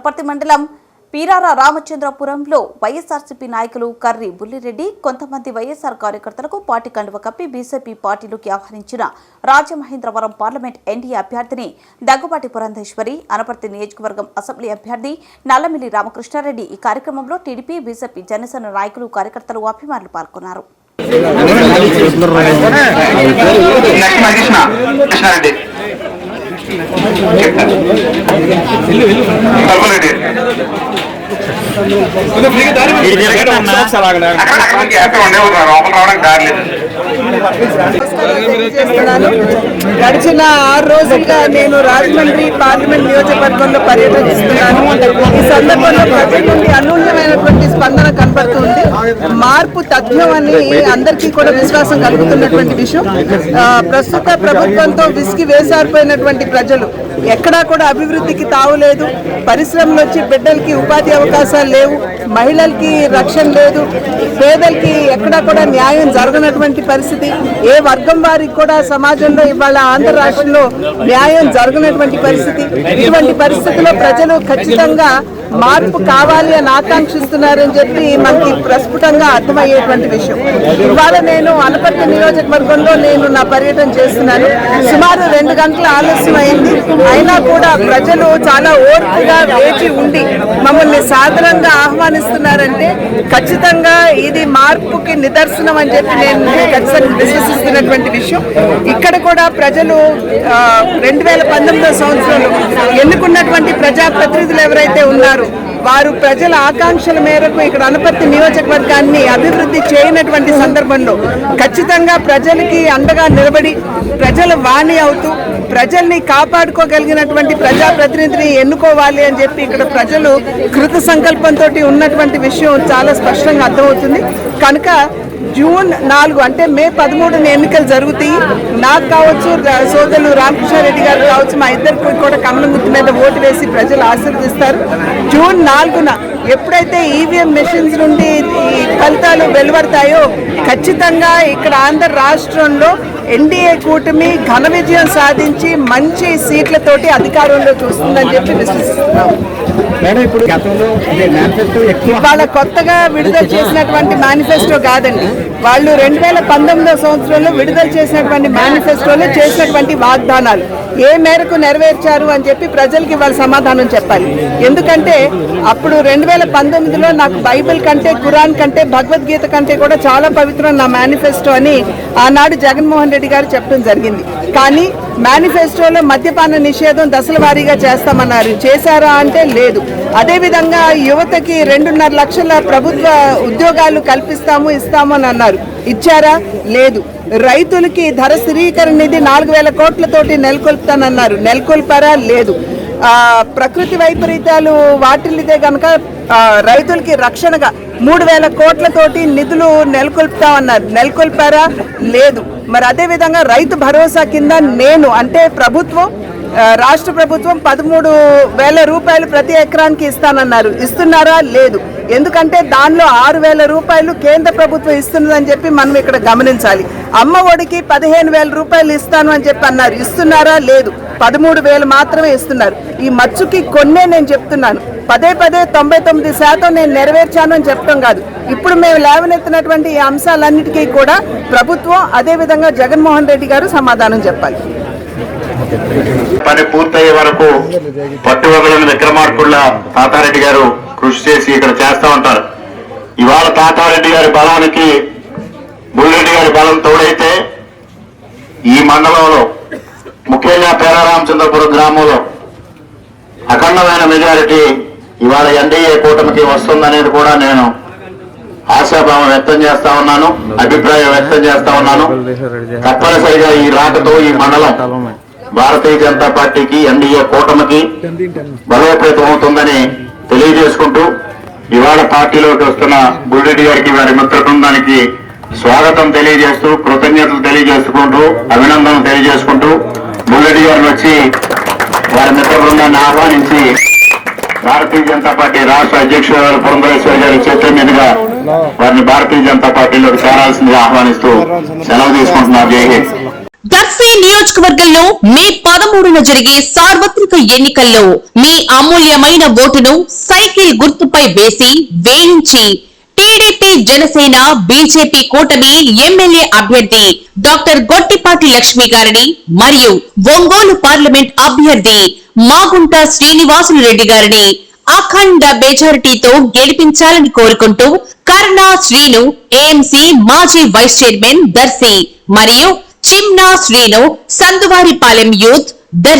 వనపర్తి మండలం పీరార రామచంద్రపురంలో వైఎస్ఆర్సీపీ నాయకులు కర్రి బుల్లిరెడ్డి కొంతమంది వైఎస్ఆర్ కార్యకర్తలకు పార్టీ కండువ కప్పి బీజేపీ పార్టీలోకి ఆహ్వానించిన రాజమహేంద్రవరం పార్లమెంట్ ఎన్డీఏ అభ్యర్థిని దగ్గుబాటి పురంధేశ్వరి అనపర్తి నియోజకవర్గం అసెంబ్లీ అభ్యర్థి నల్లమిల్లి రామకృష్ణారెడ్డి ఈ కార్యక్రమంలో టీడీపీ బీజేపీ జనసేన నాయకులు కార్యకర్తలు అభిమానులు పాల్గొన్నారు. Hello, hello. గడిచిన ఆరు రోజులుగా నేను రాజమండ్రి పార్లమెంట్ నియోజకవర్గంలో పర్యటిస్తున్నాను ఈ సందర్భంలో ప్రజల నుండి అనూహ్యమైనటువంటి స్పందన కనబడుతుంది. మార్పు తథ్యం అని అందరికీ కూడా విశ్వాసం కలుగుతున్నటువంటి విషయం. ప్రస్తుత ప్రభుత్వంతో విసిగి వేసారిపోయినటువంటి ప్రజలు ఎక్కడా కూడా అభివృద్ధికి తావులేదు పరిశ్రమలు వచ్చి బిడ్డలకి ఉపాధి అవకాశాలు లేవు. మహిళలకి రక్షణ లేదు. పేదలకి ఎక్కడా కూడా న్యాయం జరగనటువంటి పరిస్థితి. ఏ వర్గం వారికి కూడా సమాజంలో ఇవాళ ఆంధ్ర రాష్ట్రంలో న్యాయం జరగనటువంటి పరిస్థితి. ఇటువంటి పరిస్థితిలో ప్రజలు ఖచ్చితంగా మార్పు కావాలి అని ఆకాంక్షిస్తున్నారని చెప్పి మనకి ప్రస్ఫుటంగా అర్థమయ్యేటువంటి విషయం. ఇవాళ నేను అనపర్తి నియోజకవర్గంలో నేను నా పర్యటన చేస్తున్నాను. సుమారు గంటల ఆలస్యం అయింది అయినా కూడా ప్రజలు చాలా ఓర్పుగా వేచి ఉండి మమ్మల్ని సాధారణంగా ఆహ్వానిస్తున్నారంటే ఖచ్చితంగా ఇది మార్పుకి నిదర్శనం అని చెప్పి నేను ఖచ్చితంగా విశ్వసిస్తున్నటువంటి విషయం. ఇక్కడ కూడా ప్రజలు రెండు వేల పంతొమ్మిదో సంవత్సరంలో ఎన్నుకున్నటువంటి ప్రజాప్రతినిధులు ఎవరైతే ఉన్నారో వారు ప్రజల ఆకాంక్షల మేరకు ఇక్కడ అనపర్తి నియోజకవర్గాన్ని అభివృద్ధి చేయనటువంటి సందర్భంలో ఖచ్చితంగా ప్రజలకి అండగా నిలబడి ప్రజల వాణి అవుతూ ప్రజల్ని కాపాడుకోగలిగినటువంటి ప్రజాప్రతినిధిని ఎన్నుకోవాలి అని చెప్పి ఇక్కడ ప్రజలు కృత సంకల్పంతో ఉన్నటువంటి విషయం చాలా స్పష్టంగా అర్థమవుతుంది. కనుక జూన్ నాలుగు అంటే మే పదమూడున ఎన్నికలు జరుగుతాయి. నాకు కావచ్చు సోదరులు రామకృష్ణారెడ్డి గారు కావచ్చు మా ఇద్దరికి కూడా కమలం గుర్తు మీద ఓటు వేసి ప్రజలు ఆశీర్వదిస్తారు. జూన్ నాలుగున ఎప్పుడైతే ఈవీఎం మెషిన్స్ నుండి ఈ ఫలితాలు వెలువడతాయో ఖచ్చితంగా ఇక్కడ ఆంధ్ర రాష్ట్రంలో ఎన్డీఏ కూటమి ఘన విజయం సాధించి మంచి సీట్లతోటి అధికారంలో చూస్తుందని చెప్పి విశ్వసిస్తున్నాం. వాళ్ళ కొత్తగా విడుదల చేసినటువంటి మేనిఫెస్టో కాదండి. వాళ్ళు రెండు వేల పంతొమ్మిదో సంవత్సరంలో విడుదల చేసినటువంటి మేనిఫెస్టోలో చేసినటువంటి వాగ్దానాలు. ఏ మేరకు నెరవేర్చారు అని చెప్పి ప్రజలకి వాళ్ళ సమాధానం చెప్పాలి. ఎందుకంటే అప్పుడు రెండు వేల పంతొమ్మిదిలో నాకు బైబిల్ కంటే ఖురాన్ కంటే భగవద్గీత కంటే కూడా చాలా పవిత్రం నా మేనిఫెస్టో అని ఆనాడు జగన్మోహన్ రెడ్డి గారు చెప్పడం జరిగింది. కానీ మేనిఫెస్టోలో మద్యపాన నిషేధం దశల వారీగా చేస్తామన్నారు. చేశారా అంటే లేదు. అదేవిధంగా యువతకి రెండున్నర లక్షల ప్రభుత్వ ఉద్యోగాలు కల్పిస్తాము ఇస్తాము అని అన్నారు. ఇచ్చారా? లేదు. రైతులకి ధర స్థిరీకరణ నిధి నాలుగు వేల కోట్లతోటి నెలకొల్పుతానన్నారు. నెలకొల్పారా? లేదు. ప్రకృతి వైపరీత్యాలు వాటిల్లితే కనుక రైతులకి రక్షణగా మూడు వేల కోట్లతోటి నిధులు నెలకొల్పుతామన్నారు. నెలకొల్పారా? లేదు. మరి అదేవిధంగా రైతు భరోసా కింద నేను అంటే ప్రభుత్వం రాష్ట్ర ప్రభుత్వం పదమూడు వేల రూపాయలు ప్రతి ఎకరానికి ఇస్తానన్నారు. ఇస్తున్నారా? లేదు. ఎందుకంటే దానిలో ఆరు వేల రూపాయలు కేంద్ర ప్రభుత్వం ఇస్తున్నదని చెప్పి మనం ఇక్కడ గమనించాలి. అమ్మ ఒడికి పదిహేను వేల రూపాయలు ఇస్తాను అని చెప్పి అన్నారు. ఇస్తున్నారా? లేదు. పదమూడు వేలు మాత్రమే ఇస్తున్నారు. ఈ మచ్చుకి కొన్నే నేను చెప్తున్నాను. పదే పదే తొంభై తొమ్మిది శాతం నేను నెరవేర్చాను అని చెప్పడం కాదు. ఇప్పుడు మేము లేవనెత్తినటువంటి ఈ అంశాలన్నిటికీ కూడా ప్రభుత్వం అదేవిధంగా జగన్మోహన్ రెడ్డి గారు సమాధానం చెప్పాలి. పని పూర్తయ్యే వరకు పట్టువదలని విక్రమార్కుళ్ళ తాతారెడ్డి గారు కృషి చేసి ఇక్కడ చేస్తా ఉంటారు. ఇవాళ తాతారెడ్డి గారి బలానికి బుల్రెడ్డి గారి బలం తోడైతే ఈ మండలంలో ముఖ్యంగా పేరారామచంద్రపురం గ్రామంలో అఖండమైన మెజారిటీ ఇవాళ ఎన్డీఏ కూటమికి వస్తుందనేది కూడా నేను ఆశాభావం వ్యక్తం చేస్తా ఉన్నాను అభిప్రాయం వ్యక్తం చేస్తా ఉన్నాను. తప్పనిసరిగా ఈ రాకతో ఈ మండలం భారతీయ జనతా పార్టీకి ఎన్డీఏ కూటమికి బలోపేతం అవుతుందని తెలియజేసుకుంటూ ఇవాళ పార్టీలోకి వస్తున్న బుల్రెడ్డి గారికి వారి మిత్ర బృందానికి స్వాగతం తెలియజేస్తూ కృతజ్ఞతలు తెలియజేసుకుంటూ అభినందనలు తెలియజేసుకుంటూ ముల్లెడ్డి గారిని వచ్చి వారి మిత్ర బృందాన్ని ఆహ్వానించి భారతీయ జనతా పార్టీ రాష్ట్ర అధ్యక్షుడు గారు పురంధరేశ్వర గారి చేతుల మీదుగా వారిని భారతీయ జనతా పార్టీలోకి చేరాల్సిందిగా ఆహ్వానిస్తూ సెలవు తీసుకుంటున్నారు. జై దర్శి నియోజకవర్గంలో మే పదమూడున జరిగే సార్వత్రిక ఎన్నికల్లో మీ అమూల్యమైన ఓటును సైకిల్ గుర్తుపై వేసి వేయించి టీడీపీ జనసేన బీజేపీ కూటమి ఎమ్మెల్యే అభ్యర్థి డాక్టర్ గొట్టిపాటి లక్ష్మి గారిని మరియు ఒంగోలు పార్లమెంట్ అభ్యర్థి మాగుంట శ్రీనివాసులు రెడ్డి గారిని అఖండ మెజారిటీతో గెలిపించాలని కోరుకుంటూ కర్ణా శ్రీను ఏఎంసీ మాజీ వైస్ చైర్మన్ దర్శి మరియు చిమ్నా శ్రీను సందువారిపాలెం యూత్